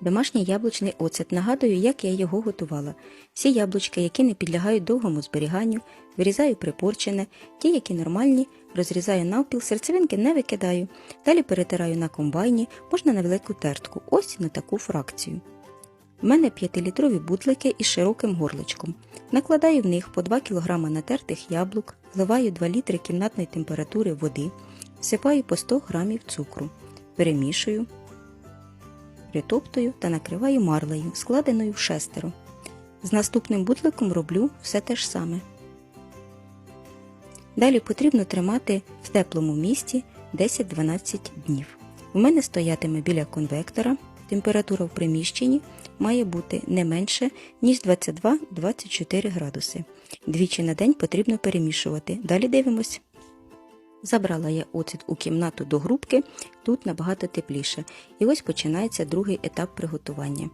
Домашній яблучний оцет. Нагадую, як я його готувала. Всі яблучки, які не підлягають довгому зберіганню, вирізаю припорчене, ті, які нормальні, розрізаю навпіл, серцевинки не викидаю. Далі перетираю на комбайні, можна на велику тертку, ось на таку фракцію. У мене 5-літрові бутлики із широким горличком. Накладаю в них по 2 кг натертих яблук, вливаю 2 літри кімнатної температури води, всипаю по 100 г цукру, перемішую, притоптую та накриваю марлею, складеною в шестеро. З наступним бутликом роблю все те ж саме. Далі потрібно тримати в теплому місці 10-12 днів. У мене стоятиме біля конвектора. Температура в приміщенні має бути не менше, ніж 22-24 градуси. Двічі на день потрібно перемішувати. Далі дивимось. Забрала я оцет у кімнату до грубки, тут набагато тепліше. І ось починається другий етап приготування.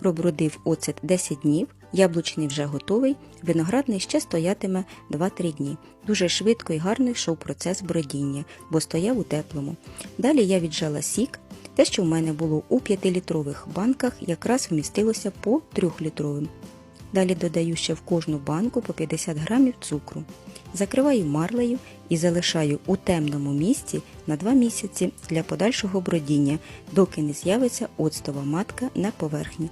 Пробродив оцет 10 днів, яблучний вже готовий, виноградний ще стоятиме 2-3 дні. Дуже швидко і гарно йшов процес бродіння, бо стояв у теплому. Далі я віджала сік. Те, що в мене було у 5-літрових банках, якраз вмістилося по 3-літровим. Далі додаю ще в кожну банку по 50 грамів цукру. Закриваю марлею і залишаю у темному місці на 2 місяці для подальшого бродіння, доки не з'явиться оцтова матка на поверхні.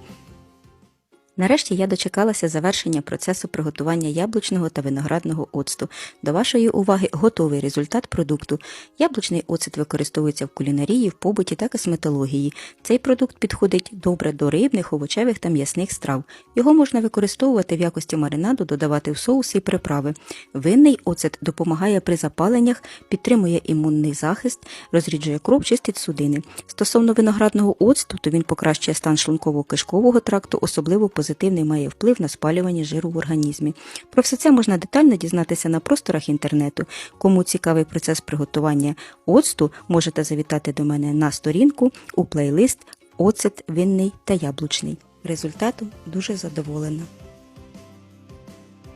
Нарешті я дочекалася завершення процесу приготування яблучного та виноградного оцту. До вашої уваги готовий результат продукту. Яблучний оцет використовується в кулінарії, в побуті та косметології. Цей продукт підходить добре до рибних, овочевих та м'ясних страв. Його можна використовувати в якості маринаду, додавати в соуси і приправи. Винний оцет допомагає при запаленнях, підтримує імунний захист, розріджує кров, чистить судини. Стосовно виноградного оцту, то він покращує стан шлунково-кишкового тракту, особливо позитивний має вплив на спалювання жиру в організмі. Про все це можна детально дізнатися на просторах інтернету. Кому цікавий процес приготування оцту, можете завітати до мене на сторінку у плейлист Оцет винний та яблучний. Результатом дуже задоволена.